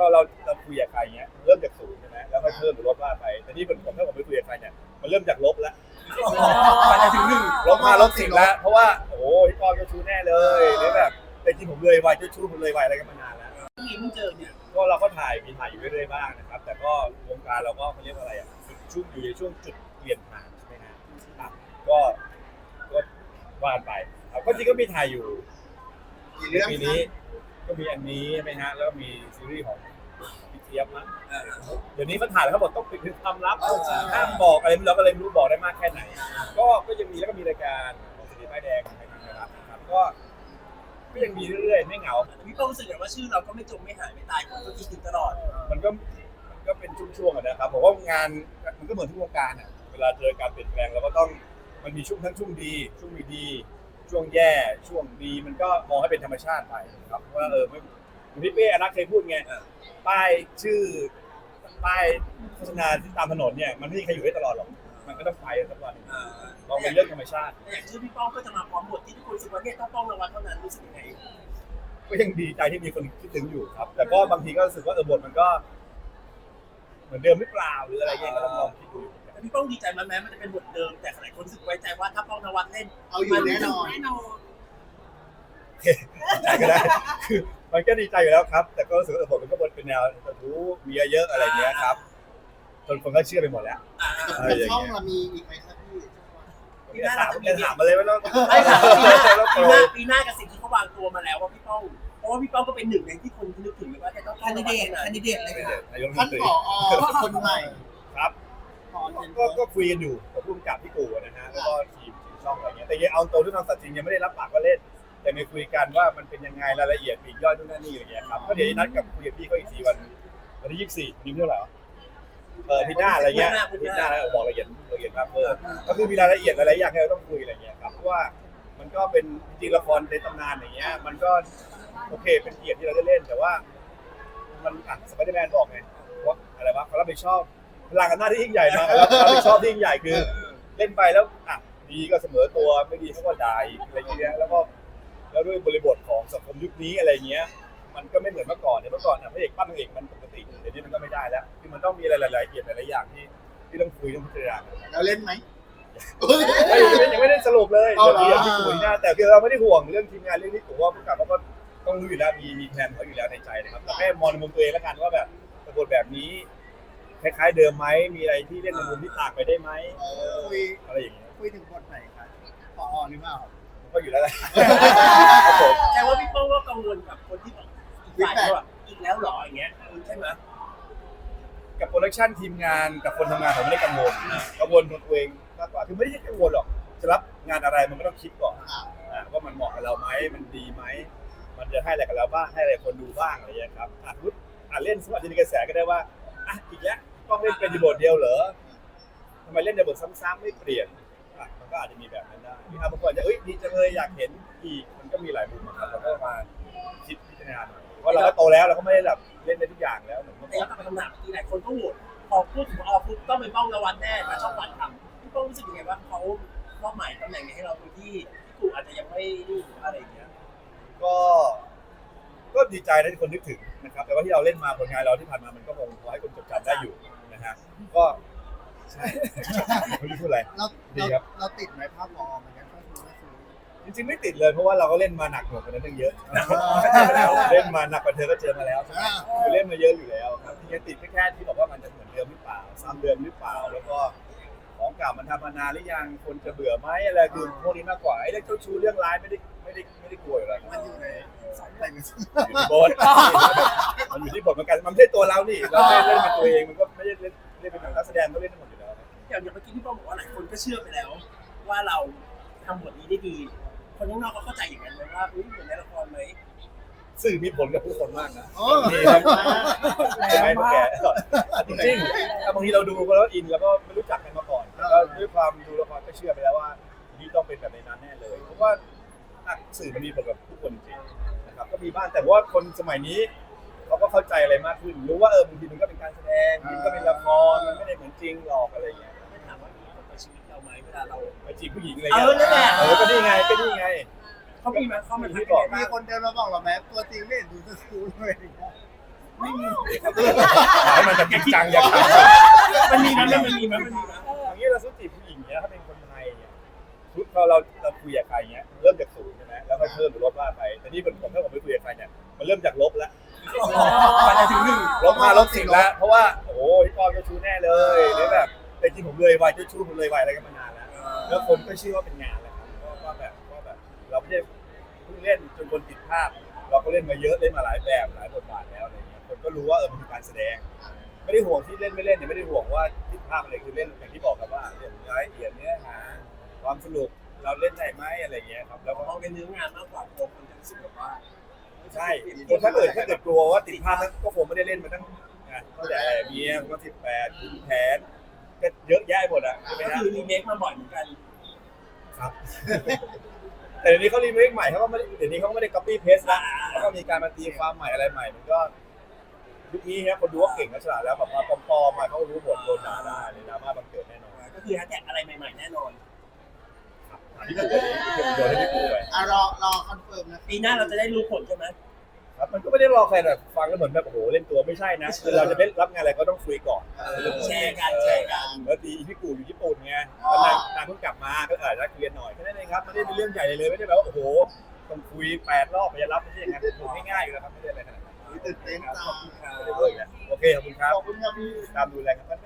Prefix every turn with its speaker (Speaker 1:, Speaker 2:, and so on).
Speaker 1: พอเราเราคุยกับใครเงี้ยเริ่มจากศูนย์ใช่ไหมแล้วก็เพิ่มหรือลดว่าไปแต่นี่ผมผมถ้าผมไปคุยกับใครเนี่ยมันเริ่มจากลบแล้ว
Speaker 2: ไปได้ถึงหนึ่ง
Speaker 1: ลบมาลบสิบแล้ว เพราะว่าโอ้โหพี่ปอเจ้าชู้แน่เลยหรือแบบแต่จริงผมเลยวัยเจ้าชู้ผมเลยวัยอะไรกันมานานแล้ว
Speaker 2: ที่มึงเจอเนี่ย
Speaker 1: ก็เราก็ถ่ายมีถ่ายอยู่เรื่อยๆบ้างนะครับ แต่ก็วงการเราก็เขาเรียกว่าอะไรอะช่วงอยู่ในช่วงจุดเปลี่ยนผ่านใช่ไหมฮะอะก็ก็วานไปครับก็จริงก็มีถ่ายอยู่
Speaker 3: กี่
Speaker 1: ใน
Speaker 3: เรื่อง
Speaker 1: ปีนี้ ก็มีอันนี้ใช่ไหมฮะแล้วก็มีซีรีส์ของพี่เทียบนะเดี๋ยวนี้เขาถ่ายแล้วเขาบอกต้องปิดเป็นความลับห้ามบอกอะไรไม่รู้เราก็เลยไม่รู้บอกได้มากแค่ไหน ก็ก็ยังมีแล้วก็มีรายการของสีป้ายแดงของทางไทยรัฐนะครับก็ก็ยังมีเรื่อยๆไม่เหงา
Speaker 2: พี่ป้องรู้สึกอย่างว่าชื่อเราก็ไม่จมไม่หายไม่ตายคนก็คิดถึงตลอด
Speaker 1: มันก็มันก็เป็นช่วงๆอะนะครับผมว่างานมันก็เหมือนทุกวงการอะเวลาเจอการเปลี่ยนแปลงเราก็ต้องมันมีช่วงทั้งช่วงดีช่วงไม่ดี ช่วงแย่ช่วงดีมันก็มองให้เป็นธรรมชาติไปครับว่าเออไม่เหมือนพี่เป้อนักเคยพูดไงป้ายชื่อป้ายโฆษณาที่ตามถนนเนี่ยมันไม่มีใครอยู่ได้ตลอดหรอกมันก็ต้องไปสักวันลองเป็นเรื่องธรรมชาติ
Speaker 2: อย่างชื่อพี่ป้องก็จะมาพร้อมบทที่ทุกคนรู้สึกว่าเนี่ยต้องป้องรางวัลเท่านั้นรู้สึกยังไง
Speaker 1: ก็ยังดีใจที่มีคนคิดถึงอยู่ครับ แต่ก็บางทีก็รู้สึกว่าเออบทมันก็ เหมือนเดิมหรือเปล่าหรืออะไรเงี้ยก็ต้องลองคิดดูอยู่
Speaker 2: แต่ พี่ป้องดีใจมันแม้มันจะเป็นบทเดิม แต่หลายคนรู้สึกไว้ใจว่าถ้าป้องนวัดเล่น
Speaker 3: เอาอยู่แน่นอน
Speaker 2: แน่นอน
Speaker 1: ใจก็ได้คือมันก็ดีใจอยู่แล้วครับ แต่ก็รู้สึกว่าเออบทมันก็บทเป็นแนวรู้มีเยอะๆอะไรเงี้ยครับจนคนก็เชื่อไปหมดแล้ว
Speaker 2: อ่า
Speaker 1: อะไรอย่าง
Speaker 3: ช่อง
Speaker 1: เงี้ย
Speaker 3: เรามีอีกไหมครับพี่
Speaker 1: พี่ถามพี่ถามมาเลยว่าเรา
Speaker 2: ไม่ค่ะปีหน้า
Speaker 1: เราโต
Speaker 2: ปีหน้าปีหน้ากับสิ่งที่เขาวางตัวมาแล้วว่าพี่ป้องเพราะว่าพี่ป้องก็เป็นหนึ่งในที่คนนึกถึงเลยว่าจะต้อง
Speaker 4: แคนดิเดตแคนดิเดตเลยค่ะ
Speaker 1: นายกรัฐม
Speaker 3: ท่าน
Speaker 1: นตรี
Speaker 3: ผอคนใหม่
Speaker 1: ครับ
Speaker 3: ผอเป็น
Speaker 1: ก็ก็คุยกันอยู่กับผู้กำกับพี่กูนะฮะแล้วก็ทีมทีมช่องอะไรเงี้ยแต่ยังเอาตรงที่ทางสัตว์จริงยังไม่ได้รับปากว่าเล่น แต่มีคุยกันว่ามันเป็นยังไงรายละเอียดปลีกย่อยนู่นนั่นนี่อะไรเงี้ยครับก็เดี๋ยวนัดกับคุยกับพี่เขาอีกทีวันวันที่ยี่สิบสี่นี่เท่าไหร่วะเออพี่หน้าอะไรเงี้ยพี่หน้าแล้วบอกละเอียดละเอียดครับเออก็คือมีรายละเอียดหลายๆอย่างที่เราต้องคุยอะไรเงี้ยครับเพราะว่ามันก็เป็นจริงๆละครในตำนานอย่างเงี้ย มันก็โอเคเป็นเกียรติที่เราได้เล่นแต่ว่า มันอะสไปเดอร์แมนบอกไงว่าอะไรวะเขารับผิดชอบ พลังอำนาจที่ยิ่งใหญ่มาแล้วรับผิดชอบที่ยิ่งใหญ่คือ เล่นไปแล้วอะดีก็เสมอตัวไม่ดีเขาก็ด่าอีกอะไรอย่างเงี้ยแล้วก็แล้วด้วยบริบทของสังคมยุคนี้อะไรเงี้ย มันก็ไม่เหมือนเมื่อก่อนเนี่ยเมื่อก่อนอะพระเอกปั้นนางเอกมันปกติเดี๋ยวนี้มันก็ไม่ได้แล้วคือมันต้องมีอะไรหลายๆละเอียดหลายๆอย่างที่ที่ต้องคุยต้องพิจารณา
Speaker 3: เราเล่นไหม
Speaker 1: ไม่ยังไม่ยังไม่ได้สรุปเลย
Speaker 3: เอาเหรอ
Speaker 1: เดี๋ยวพี่กุยนะแต่คือเราไม่ได้ห่วงเรื่องทีมงานเรื่องนี้ผมว่าผู้กำกับเขาก็ต้องรู้อยู่แล้วมีมีแผนเขาอยู่แล้วในใจนะครับแต่แค่มองในมุมตัวเองแล้วกันว่าแบบบทแบบนี้ คล้ายๆเดิมไหมมีอะไรที่เล่นในมุมที่ต่างไปได้ไหม
Speaker 3: เออคุย
Speaker 1: อะไรอย่างเงี้ย
Speaker 3: คุยถึงบทไหนครับผอหรือเปล่า
Speaker 1: มันก็อยู่แล้วแหละครับผม
Speaker 2: แค่ว่าพี่ป้องก็กังวลกับคนที่บอกอีกฝ่ายว่าอีกแล้วเหรออย่างเงี้ยใช่ไหม
Speaker 1: กับโปรดักชันทีมงานกับคนทำงานผมไม่ได้กังวลกังวลตัวเองมากกว่าคือไม่ได้กังวลหรอกจะรับงานอะไรมันก็ต้องคิดก่อน
Speaker 3: อ่า
Speaker 1: อะว่ามันเหมาะกับเราไหมมันดีไหมมันจะให้อะไรกับเราบ้างให้อะไรคนดูบ้างอะไรอย่างเงี้ยครับอะพุทอะเล่นสมมติอาจจะมีกระแสก็ได้ว่าอะอีกแล้ว ต้องเล่นเป็นในบทเดียวเหรอทำไมเล่นในบทซ้ำๆไม่เปลี่ยนอะมันก็อาจจะมีแบบนั้นได้หรืออะบางคนอาจจะเอ้ยดีจังเลยอยากเห็นอีกมันก็มีหลายมุมอะครับเราก็มาคิดพิจารณาหน่อยว่าเราก็โตแล้วเราก็ไม่ได้แบบเล่นได้ทุกอย่างแล้วเหมือนเมื่อ
Speaker 2: แต่
Speaker 1: ก่อ
Speaker 2: ย้อนนกลับไปคำถามที่หลายคนก็โหวตพอพูดถึงออฟุตต้องเป็นป้องนวัดแน่มาช่องวันทำพี่ป้องรู้สึกยังไงว่าเขามอบหมายตำแหน่งนี้ให้เราโดยที่พี่กูอาจจะยังไม่รู้หรืออะไรอย่างเงี้ย
Speaker 1: ก็ ก็ดีใจนะที่คนนึกถึงนะครับ แต่ว่าที่เราเล่นมาผลงานเราที่ผ่านมามันก็คงพอให้คนจดจำได้อยู่ นะฮะก็ใช่ไม่รู้พูดอะไร
Speaker 3: เรา
Speaker 1: ดี
Speaker 3: เรา
Speaker 1: ครับ
Speaker 3: เราติดไหมภาพผอเหมือนกันก็คือก็คือ
Speaker 1: จริงๆไม่ติดเลยเพราะว่าเราก็เล่นมาหนักหน่วงกว่านั้นตั้งเยอะ
Speaker 3: อ่า
Speaker 1: เล่นมาหนักกว่าเธอก็เจอมาแล้ว
Speaker 3: อ่า
Speaker 1: คือเล่นมาเยอะอยู่แล้วครับที่ยังติดแค่ที่บอกว่ามันจะเหมือนเดิมหรือเปล่าซ้ำเดิมหรือเปล่าแล้วก็ ของเก่ามันทำมานานหรือยังคนจะเบื่อไหมอะไรคือพวกนี้มากกว่าไอ้เรื่องเจ้าชู้เรื่องร้ายไม่ได้ไม่ได้ไม่ได้กลัวอยู่แล้ว
Speaker 3: มันอยู่ในสองเพลง
Speaker 1: อยู่ที่บทมันอยู่ที่บทเหมือนกันมันไม่ใช่ตัวเรานี่เราไม่ได้เล่นเป็นตัวเองมันก็ไม่ได้เล่นเล่นเป็นนักแสดงก็เล่นทั้งหมดอยู่แล้ว
Speaker 2: อย่างอย่างเมื่อกี้พี่ป้องบอกว่าหลายคนก็เชื่อไปแล้ว ว่าเราทำบทนี้ได้ดี คนข้างนอกเขาเข้าใจอย่างนั้นไหมว่าอุ้ยเหมือนในละครไหม
Speaker 1: สื่อมีผลกับผู้คนมากนะ
Speaker 3: โอ้
Speaker 1: มีครับใช่ไหมพวกแกจริงๆถ้าบางทีเราดูแล้วอินแล้วก็ไม่รู้จัก ด้วยความดูละครก็เชื่อไปแล้วว่านี่ต้องเป็นแบบในนั้นแน่เลยเพราะว่าอะสื่อมันมีผลกับผู้คนจริงๆนะครับก็มีบ้างแต่ว่าคนสมัยนี้เขาก็เข้าใจอะไรมากขึ้นรู้ว่าเออบางทีมันก็เป็นการแสดงมันก็เป็นละครมันไม่ได้เหมือนจริงหรอกอะไรอย่างเงี้ย
Speaker 2: ไม่ถามว่ามีผลต่อชีวิตเราไหมเวลาเรา
Speaker 1: ไปจีบผู้หญิงอะไร
Speaker 2: เอ
Speaker 1: เงี้ย
Speaker 2: อนั่นแหละ
Speaker 1: เออก็นี่ไงก็นี่ไง
Speaker 2: เขามีมาเข้ามา
Speaker 1: ที่
Speaker 2: ที่
Speaker 1: บบอ
Speaker 2: อกก
Speaker 3: มีคนเดินมาบอกเราไหมตัวจริงไม่เห็นดูจะสู้เลย
Speaker 2: ไม่มี
Speaker 1: ถามให้มันจะจริงจังอย่าถาม
Speaker 2: มันมีมั้ยมันมีมั้ยมันมีมั้ย
Speaker 1: อย่างนี้ เราสุจีบผู้หญิงเนี้ยถ้าเป็นคนไทยเนี่ยชุดเราเราเราคุยกับใครเนี้ยเริ่มจากศูนย์ใช่ไหมแล้วค่อยเพิ่มหรือลดว่าไปแต่นี่เป็นผมถ้าผมไปคุยกับใครเนี่ยมันเริ่มจากลบแล้ว
Speaker 2: มันจะถึงหนึ่ง
Speaker 1: ลบมาลบสิบแล้วเพราะว่าโอ้โหพี่ปอเจ้าชู้แน่เลยหรือแบบแต่จริงผมเลยวัยเจ้าชู้ผมเลยวัยอะไรกันมานานแล้วแล้วคนก็เชื่อว่าเป็นงานแล้วครับว่าแบบว่าแบบเราไม่ได้เพิ่งเล่นจนคนติดภาพ เราก็เล่นมาเยอะเล่นมาหลายแบบหลายบทบาทแล้วอะไรเงี้ยคนก็รู้ว่าเออมันคือการแสดง ไม่ได้ห่วงที่เล่นไม่เล่นเนี่ยไม่ได้ห่วงว่าติดภาพอะไรคือเล่นอย่างที่บอกครับว่าเรื่องรายละเอียดเนื้อหาความสนุกเราเล่นได้ไหมอะไรเงี้ยครับแล้วก็
Speaker 2: มองเป็นเนื้องานมากกว่าตัวคนจะรู้สึกแบบว่า
Speaker 1: ใช่คนถ้าเกิดถ้าเกิดกลัวว่าติดภาพนั้นก็คงไม่ได้เล่นมาตั้งนะตั้งแต่เมียก็สิบแปดขุนแผนก็เยอะแยะหมดอะใช่ไหม
Speaker 2: ก็
Speaker 1: ฮะ
Speaker 2: คือรีเมคมาบ่อยเหมือนกัน
Speaker 1: ครับแต่เดี๋ยวนี้เขารีเมคใหม่เขาก็ไม่ได้เดี๋ยวนี้เขาก็ไม่ได้ copy paste ละแล้วก็มีการมาตีความใหม่อะไรใหม่มันก็ ยุคนี้ครับคนดูว่าเก่งและฉลาดแล้วแบบมาปลอมๆมาเขารู้บทโดนด่าได้เลยดราม่าบังเกิดแน่นอน
Speaker 2: ก็คือแฮชแท็กอะไรใหม่ ๆ แน่นอน
Speaker 1: ครับอันนี้คือโดนให้พี่ปูไป
Speaker 3: อะรอรอคอนเฟิร์มนะ
Speaker 2: ปีหน้าเราจะได้รู้ผลใช่ไหม
Speaker 1: ครับมันก็ไม่ได้รอใครแบบฟังแล้วเหมือนแบบโอ้โหเล่นตัวไม่ใช่นะคือเราจะได้รับงานอะไรก็ต้องคุยก่อน
Speaker 2: แชร์กันแชร์กัน
Speaker 1: แล้วตีพี่กูอยู่ญี่ปุ่นไงแล้วนางนางเพิ่งกลับมาก็อาจจะเคลียร์หน่อยแค่นั้นเองครับไม่ได้เป็นเรื่องใหญ่เลยไม่ได้แบบว่าโอ้โหต้องคุยแปดรอบไปจะรับไม่ใช่อย่างนั้นผมง่ายๆอยู่แล้วครับไม่ได้อะไรขนาดนั้น
Speaker 3: ตื่นเต้นจัง
Speaker 1: ไม่ได้เวิร์กนะโอเคขอบคุณครับ
Speaker 3: ขอบคุณครับพี่
Speaker 1: ตามดูแลกันครั